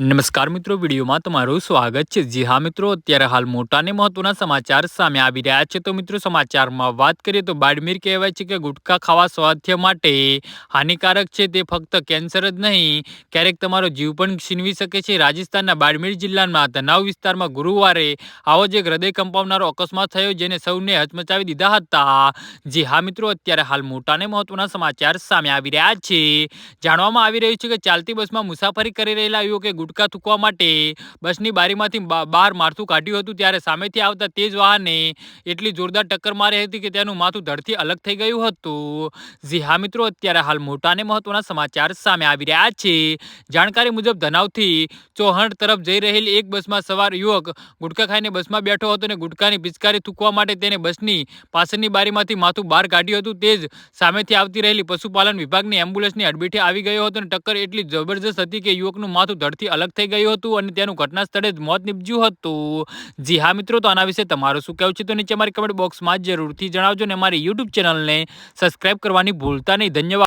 નમસ્કાર મિત્રો, વિડીયોમાં તમારું સ્વાગત છે. જી હા મિત્રો, અત્યારે હાલ મોટા અને મહત્વના સમાચાર સામે આવી રહ્યા છે. તો મિત્રો, સમાચારમાં વાત કરીએ તો બાડમીર કહેવાય છે કે ગુટખા ખાવા સ્વાસ્થ્ય માટે હાનિકારક છે. તે ફક્ત કેન્સર જ નહીં, ક્યારેક તમારો જીવ પણ છીનવી શકે છે. રાજસ્થાનના બાડમીર જિલ્લામાં તનાવ વિસ્તારમાં ગુરુવારે આવો જ એક હૃદય કંપાવનારો અકસ્માત થયો, જેને સૌને હચમચાવી દીધા હતા. જી હા મિત્રો, અત્યારે હાલ મોટા અને મહત્વના સમાચાર સામે આવી રહ્યા છે. જાણવામાં આવી રહ્યું છે કે ચાલતી બસમાં મુસાફરી કરી રહેલા યુવકે ગુટકા થૂકવા માટે બસની બારીમાંથી બહાર માથું કાઢ્યું હતું. ત્યારે સામેથી આવતા તેજ વાહને એટલી જોરદાર ટક્કર મારી હતી કે તેનું માથું ધડથી અલગ થઈ ગયું હતું. જી હા મિત્રો, અત્યારે હાલ મોટા અને મહત્વના સમાચાર સામે આવી રહ્યા છે. જાણકારી મુજબ ધનાવથી ચોહણ તરફ જઈ રહેલી એક બસમાં સવાર યુવક ગુટકા ખાઈને બસમાં બેઠો હતો અને ગુટકાની પિચકારી થૂકવા માટે તેને બસની પાછળની બારીમાંથી માથું બહાર કાઢ્યું હતું. તે જ સામેથી આવતી રહેલી પશુપાલન વિભાગની એમ્બ્યુલન્સની અડબીઠે આવી ગયો હતો અને ટક્કર એટલી જબરજસ્ત હતી કે યુવકનું માથું ધડથી અલગ થઈ ગયું હતું અને તેનું ઘટના સ્થળે જ મોત નીપજ્યું હતું. જી હા મિત્રો, તો આના વિશે તમારું શું કહેવું છે તો નીચે મારી કમેન્ટ બોક્સમાં જરૂરથી જણાવજો અને મારી યુટ્યુબ ચેનલને સબસ્ક્રાઇબ કરવાની ભૂલતા નહીં. ધન્યવાદ.